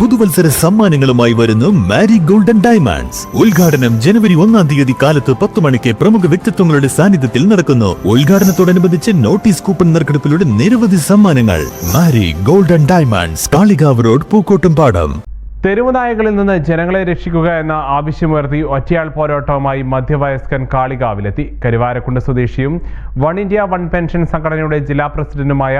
പുതുവത്സര സമ്മാനങ്ങളുമായി വരുന്നു മാരി golden diamonds ഉദ്ഘാടനം ജനുവരി ഒന്നാം തീയതി കാലത്ത് പത്ത് മണിക്ക് പ്രമുഖ വ്യക്തിത്വങ്ങളുടെ സാന്നിധ്യത്തിൽ നടക്കുന്നു. ഉദ്ഘാടനത്തോടനുബന്ധിച്ച് നോട്ടീസ് കൂപ്പൺ നറുക്കെടുപ്പിലൂടെ നിരവധി സമ്മാനങ്ങൾ. Mari golden diamonds Kalikavu road Pookkottumpadam. തെരുവ് നായകളിൽ നിന്ന് ജനങ്ങളെ രക്ഷിക്കുക എന്ന ആവശ്യമുയർത്തി ഒറ്റയാൾ പോരാട്ടവുമായി മധ്യവയസ്കൻ കാളികാവിലെത്തി. കരുവാരക്കുണ്ട് സ്വദേശിയും വൺ ഇന്ത്യ വൺ പെൻഷൻ സംഘടനയുടെ ജില്ലാ പ്രസിഡന്റുമായ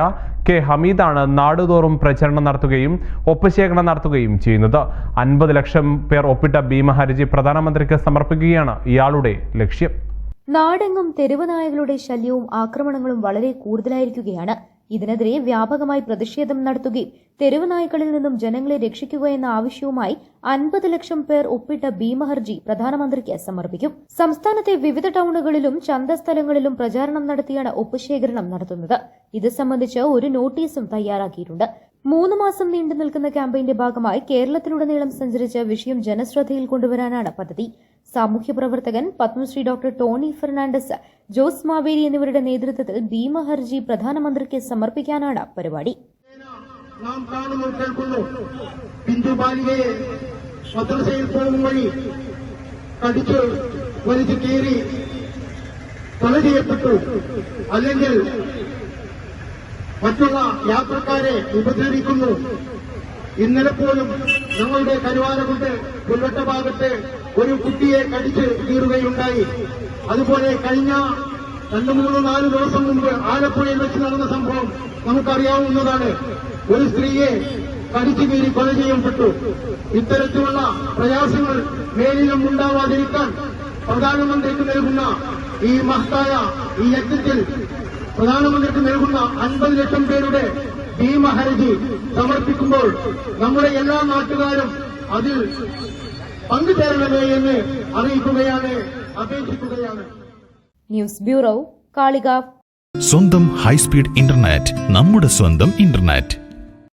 കെ ഹമീദാണ് നാടുതോറും പ്രചരണം നടത്തുകയും ഒപ്പുശേഖരണം നടത്തുകയും ചെയ്യുന്നത്. അൻപത് ലക്ഷം പേർ ഒപ്പിട്ട ഭീമഹർജി പ്രധാനമന്ത്രിക്ക് സമർപ്പിക്കുകയാണ് ഇയാളുടെ ലക്ഷ്യം. നാടെങ്ങും തെരുവുനായകളുടെ ശല്യവും ആക്രമണങ്ങളും വളരെ കൂടുതലായിരിക്കുകയാണ്. ഇതിനെതിരെ വ്യാപകമായി പ്രതിഷേധം നടത്തുകയും തെരുവ് നായ്ക്കളിൽ നിന്നും ജനങ്ങളെ രക്ഷിക്കുക എന്ന ആവശ്യവുമായി അൻപത് ലക്ഷം പേർ ഒപ്പിട്ട ഭീമഹർജി പ്രധാനമന്ത്രിക്ക് സമർപ്പിക്കും. സംസ്ഥാനത്തെ വിവിധ ടൗണുകളിലും ചന്തസ്ഥലങ്ങളിലും പ്രചാരണം നടത്തിയാണ് ഒപ്പുശേഖരണം നടത്തുന്നത്. ഇത് സംബന്ധിച്ച് ഒരു നോട്ടീസും തയ്യാറാക്കിയിട്ടുണ്ട്. മൂന്ന് മാസം നീണ്ടു നിൽക്കുന്ന ക്യാമ്പയിന്റെ ഭാഗമായി കേരളത്തിലുടനീളം സഞ്ചരിച്ച് വിഷയം ജനശ്രദ്ധയിൽ കൊണ്ടുവരാനാണ് പദ്ധതി. സാമൂഹ്യ പ്രവർത്തകൻ Padmashri doctor Tony Fernandez Jose Maveli എന്നിവരുടെ നേതൃത്വത്തിൽ ഭീമ ഹർജി പ്രധാനമന്ത്രിക്ക് സമർപ്പിക്കാനാണ് പരിപാടി. നാം കാണുമ്പോൾ വലിച്ചു കൊല ചെയ്യപ്പെട്ടു. അല്ലെങ്കിൽ മറ്റുള്ള യാത്രക്കാരെ ഉപദ്രവിക്കുന്നു. ഇന്നലെ പോലും ഞങ്ങളുടെ കരുവാരകുണ്ട് പുല്ലട്ട ഭാഗത്ത് ഒരു കുട്ടിയെ കടിച്ച് കീറുകയുണ്ടായി. അതുപോലെ കഴിഞ്ഞ രണ്ടു മൂന്ന് നാല് ദിവസം മുമ്പ് ആലപ്പുഴയിൽ വെച്ച് നടന്ന സംഭവം നമുക്കറിയാവുന്നതാണ്. ഒരു സ്ത്രീയെ കടിച്ചു കീറി കൊല ചെയ്യപ്പെട്ടു. ഇത്തരത്തിലുള്ള പ്രയാസങ്ങൾ മേലിലും ഉണ്ടാവാതിരിക്കാൻ പ്രധാനമന്ത്രിക്ക് നൽകുന്ന ഈ മഹത്തായ ഈ യജ്ഞത്തിൽ പ്രധാനമന്ത്രിക്ക് നൽകുന്ന അൻപത് ലക്ഷം പേരുടെ ഭീമഹർജി സമർപ്പിക്കുമ്പോൾ നമ്മുടെ എല്ലാ നാട്ടുകാരും അതിൽ പങ്കുചേരണമേ എന്ന് അറിയിക്കുകയാണ് അപേക്ഷിക്കുകയാണ്. News bureau Kalikavu. സ്വന്തം ഹൈസ്പീഡ് ഇന്റർനെറ്റ് നമ്മുടെ സ്വന്തം ഇന്റർനെറ്റ്.